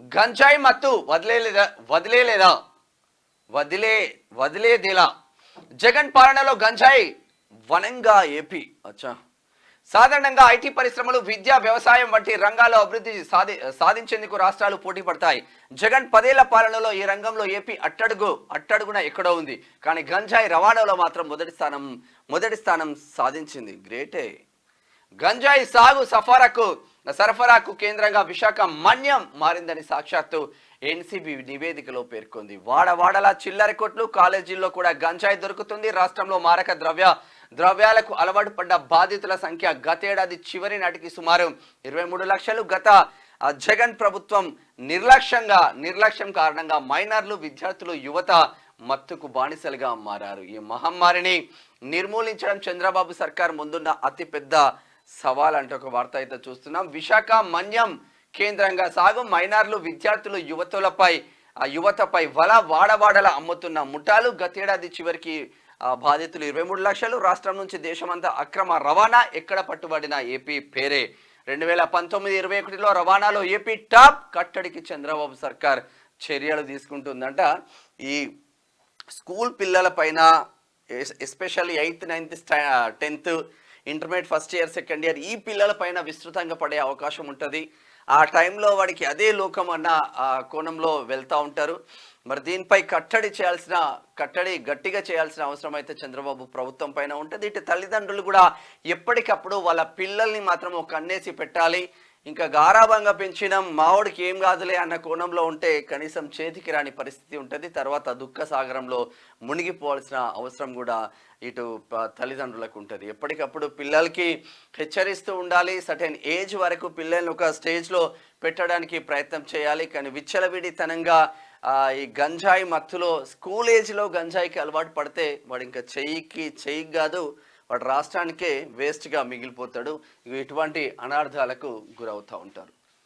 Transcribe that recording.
గంజాయి మత్తు వదిలేలేదా? వదిలేలేదా? వదిలే వదిలేదేలా? జగన్ పాలనలో గంజాయి వనంగా ఏపీ. అచ్చా. సాధారణంగా ఐటీ పరిశ్రమలు విద్య వ్యవసాయం వంటి రంగాల్లో అభివృద్ధి సాధి సాధించేందుకు రాష్ట్రాలు పోటీ పడతాయి. జగన్ పదేళ్ళ పాలనలో ఈ రంగంలో ఏపీ అట్టడుగు అట్టడుగున ఎక్కడో ఉంది. కానీ గంజాయి రవాణాలో మాత్రం మొదటి స్థానం మొదటి స్థానం సాధించింది. గ్రేటే. గంజాయి సాగు సఫారాకు సరఫరాకు కేంద్రంగా విశాఖ మన్యం మారిందని సాక్షాత్తు ఎన్సీబీ నివేదికలో పేర్కొంది. వాడవాడల చిల్లర కొట్లు కాలేజీల్లో కూడా గంజాయి దొరుకుతుంది. రాష్ట్రంలో మారక ద్రవ్య ద్రవ్యాలకు అలవాటు పడ్డ బాధితుల సంఖ్య గతేడాది చివరి నాటికి సుమారు ఇరవై మూడు లక్షలు. గత జగన్ ప్రభుత్వం నిర్లక్ష్యంగా నిర్లక్ష్యం కారణంగా మైనర్లు విద్యార్థులు యువత మత్తుకు బానిసలుగా మారారు. ఈ మహమ్మారిని నిర్మూలించడం చంద్రబాబు సర్కార్ ముందున్న అతిపెద్ద సవాల్ అంటే ఒక వార్త అయితే చూస్తున్నాం. విశాఖ మన్యం కేంద్రంగా సాగు మైనార్లు విద్యార్థులు యువతులపై ఆ యువతపై వల వాడవాడల అమ్ముతున్న ముఠాలు గతేడాది చివరికి బాధితులు ఇరవై మూడు లక్షలు. రాష్ట్రం నుంచి దేశమంతా అక్రమ రవాణా ఎక్కడ పట్టుబడిన ఏపీ పేరే. రెండు వేల పంతొమ్మిది ఇరవై ఒకటిలో రవాణాలో ఏపీ టాప్ కట్టడికి చంద్రబాబు సర్కార్ చర్యలు తీసుకుంటుందంట. ఈ స్కూల్ పిల్లల పైన ఎస్పెషల్లీ ఎయిత్ నైన్త్ స్టా tenth intermediate first year second year ఈ పిల్లల పైన విస్తృతంగా పడే అవకాశం ఉంటుంది. ఆ టైంలో వాడికి అదే లోకం అన్న కోణంలో వెళ్తూ ఉంటారు. మరి దీనిపై కట్టడి చేయాల్సిన కట్టడి గట్టిగా చేయాల్సిన అవసరం అయితే చంద్రబాబు ప్రభుత్వం పైన ఉంటుంది. ఇటు తల్లిదండ్రులు కూడా ఎప్పటికప్పుడు వాళ్ళ పిల్లల్ని మాత్రం ఒక కన్నేసి పెట్టాలి. ఇంకా గారాభంగా పెంచినాం మావోడికి ఏం కాదులే అన్న కోణంలో ఉంటే కనీసం చేతికి రాని పరిస్థితి ఉంటుంది. తర్వాత దుఃఖ సాగరంలో మునిగిపోవాల్సిన అవసరం కూడా ఇటు తల్లిదండ్రులకు ఉంటుంది. ఎప్పటికప్పుడు పిల్లలకి హెచ్చరిస్తూ ఉండాలి. సటెన్ ఏజ్ వరకు పిల్లల్ని ఒక స్టేజ్లో పెట్టడానికి ప్రయత్నం చేయాలి. కానీ విచ్చలవిడితనంగా ఈ గంజాయి మత్తులో స్కూల్ ఏజ్లో గంజాయికి అలవాటు పడితే వాడు ఇంకా చెయ్యికి చెయ్యికి కాదు వాడు రాష్ట్రానికే వేస్ట్గా మిగిలిపోతాడు. ఇటువంటి అనార్థాలకు గురవుతూ ఉంటారు.